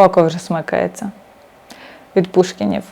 Око вже смикається від Пушкінів.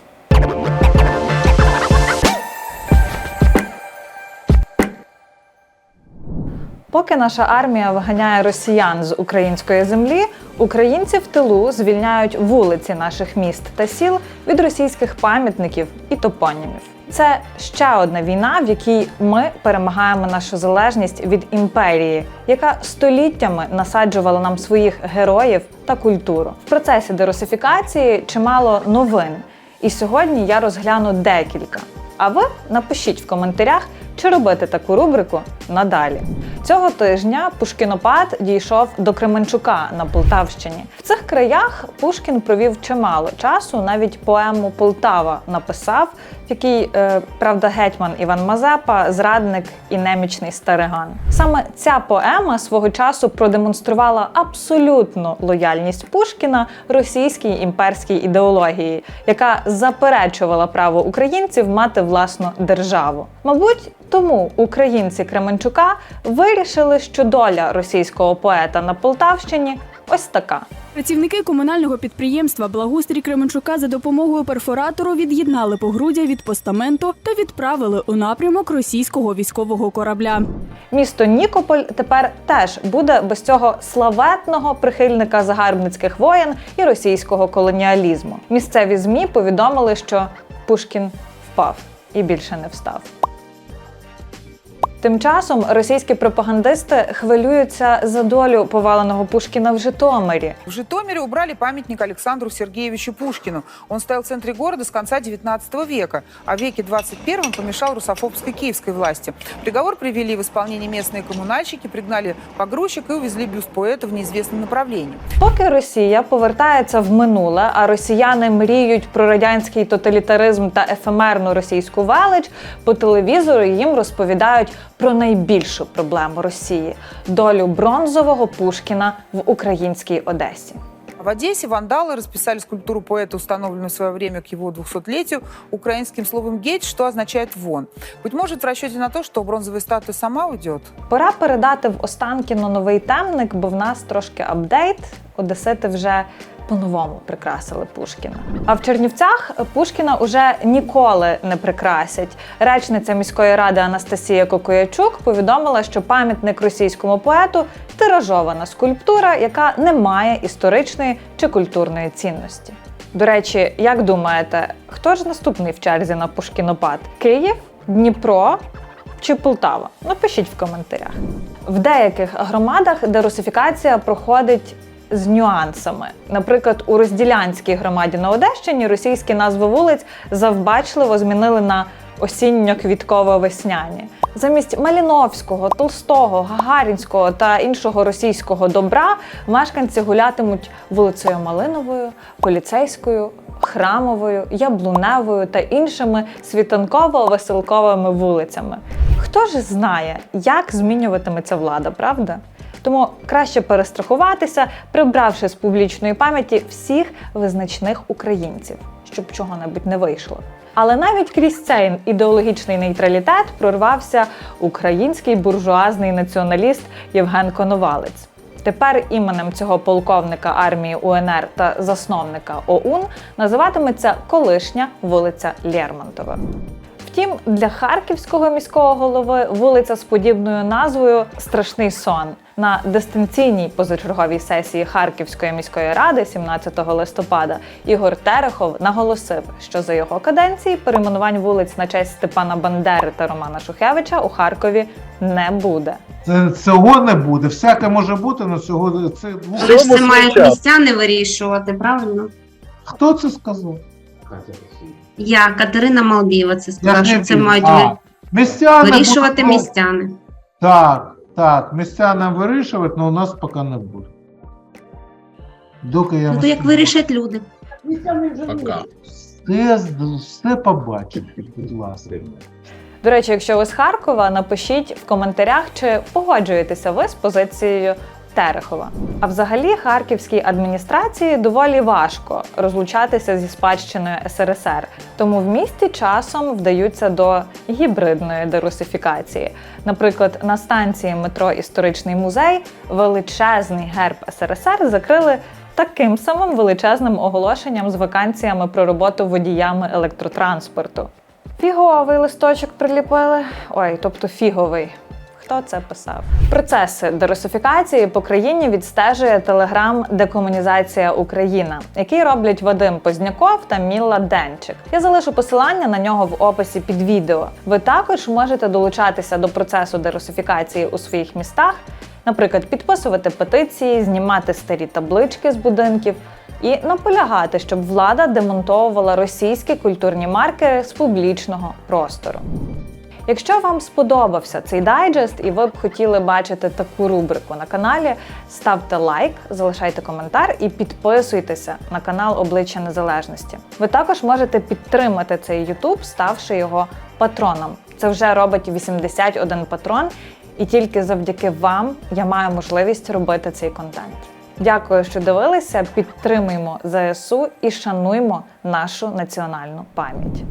Поки наша армія виганяє росіян з української землі, українці в тилу звільняють вулиці наших міст та сіл від російських пам'ятників і топонімів. Це ще одна війна, в якій ми перемагаємо нашу залежність від імперії, яка століттями насаджувала нам своїх героїв та культуру. В процесі дерусифікації чимало новин. І сьогодні я розгляну декілька. А ви напишіть в коментарях, чи робити таку рубрику надалі. Цього тижня Пушкінопад дійшов до Кременчука на Полтавщині. В цих краях Пушкін провів чимало часу. Навіть поему Полтава написав, в якій, е, правда, гетьман Іван Мазепа, зрадник і немічний стариган. Саме ця поема свого часу продемонструвала абсолютну лояльність Пушкіна російській імперській ідеології, яка заперечувала право українців мати власну державу. Мабуть, тому українці Кременчука вирішили, що доля російського поета на Полтавщині ось така. Працівники комунального підприємства Благострій Кременчука за допомогою перфоратору від'єднали погруддя від постаменту та відправили у напрямок російського військового корабля. Місто Нікополь тепер теж буде без цього славетного прихильника загарбницьких воєн і російського колоніалізму. Місцеві змі повідомили, що Пушкін впав і більше не встав. Тим часом російські пропагандисти хвилюються за долю поваленого Пушкіна в Житомирі. В Житомире убрали памятник Александру Сергеевичу Пушкину. Он стоял в центре города с конца 19 века, а в веке 21 помешал русофобской киевской власти. Приговор привели в исполнение местные коммунальщики, пригнали погрузчик и увезли бюст поэта в неизвестном направлении. Поки Росія повертається в минуле, а росіяни мріють про радянський тоталітаризм та ефемерну російську велич, по телевізору їм розповідають про найбільшу проблему Росії долю бронзового Пушкіна в українській Одесі. А В Одессе вандалы расписали скульптуру поэта, установленную в свое время к его 200-летию, украинским словом «геть», что означает «вон». Быть может, в расчете на то, что бронзовая статуя сама уйдет? Пора передати в Останкіно новий темник, бо в нас трошки апдейт. Одесити вже по-новому прикрасили Пушкіна. А в Чернівцях Пушкіна уже ніколи не прикрасять. Речниця міської ради Анастасія Кокоячук повідомила, що пам'ятник російському поету тиражована скульптура, яка не має історичної чи культурної цінності. До речі, як думаєте, хто ж наступний в черзі на Пушкінопад? Київ, Дніпро чи Полтава? Напишіть в коментарях. В деяких громадах дерусифікація проходить з нюансами. Наприклад, у розділянській громаді на Одещині російські назви вулиць завбачливо змінили на осінньо-квітково-весняні. Замість Маліновського, Толстого, Гагарінського та іншого російського добра мешканці гулятимуть вулицею Малиновою, Поліцейською, Храмовою, Яблуневою та іншими світанково-веселковими вулицями. Хто ж знає, як змінюватиметься влада, правда? Тому краще перестрахуватися, прибравши з публічної пам'яті всіх визначних українців, щоб чого-небудь не вийшло. Але навіть крізь цей ідеологічний нейтралітет прорвався український буржуазний націоналіст Євген Коновалець. Тепер іменем цього полковника армії УНР та засновника ОУН називатиметься колишня вулиця Лермонтова. Втім, для харківського міського голови вулиця з подібною назвою Страшний сон. На дистанційній позачерговій сесії Харківської міської ради 17 листопада Ігор Терехов наголосив, що за його каденції перейменувань вулиць на честь Степана Бандери та Романа Шухевича у Харкові не буде. Це, цього не буде. Всяке може бути, але цього це Але ж це мають містяни вирішувати, правильно? хто це сказав? Я, Катерина Малдіва, це сказала, що це мають А, ви- Містяни вирішувати будуть- містяни. Так, так, містянам вирішувати, але у нас поки не буде. Доки я Ну то як вирішать люди. Пока. все, все побачите, будь ласка. До речі, якщо ви з Харкова, напишіть в коментарях, чи погоджуєтеся ви з позицією Терехова. А взагалі харківській адміністрації доволі важко розлучатися зі спадщиною СРСР, тому в місті часом вдаються до гібридної дерусифікації. Наприклад, на станції метро Історичний музей величезний герб СРСР закрили таким самим величезним оголошенням з вакансіями про роботу водіями електротранспорту. Фіговий листочок приліпили. Ой, тобто фіговий. Хто це писав? Процеси дерусифікації по країні відстежує телеграм Декомунізація Україна, який роблять Вадим Позняков та Мілла Денчик. Я залишу посилання на нього в описі під відео. Ви також можете долучатися до процесу дерусифікації у своїх містах, наприклад, підписувати петиції, знімати старі таблички з будинків і наполягати, щоб влада демонтовувала російські культурні марки з публічного простору. Якщо вам сподобався цей дайджест і ви б хотіли бачити таку рубрику на каналі, ставте лайк, залишайте коментар і підписуйтеся на канал Обличчя Незалежності. Ви також можете підтримати цей YouTube, ставши його патроном. Це вже робить 81 патрон, і тільки завдяки вам я маю можливість робити цей контент. Дякую, що дивилися. Підтримуємо ЗСУ і шануймо нашу національну пам'ять.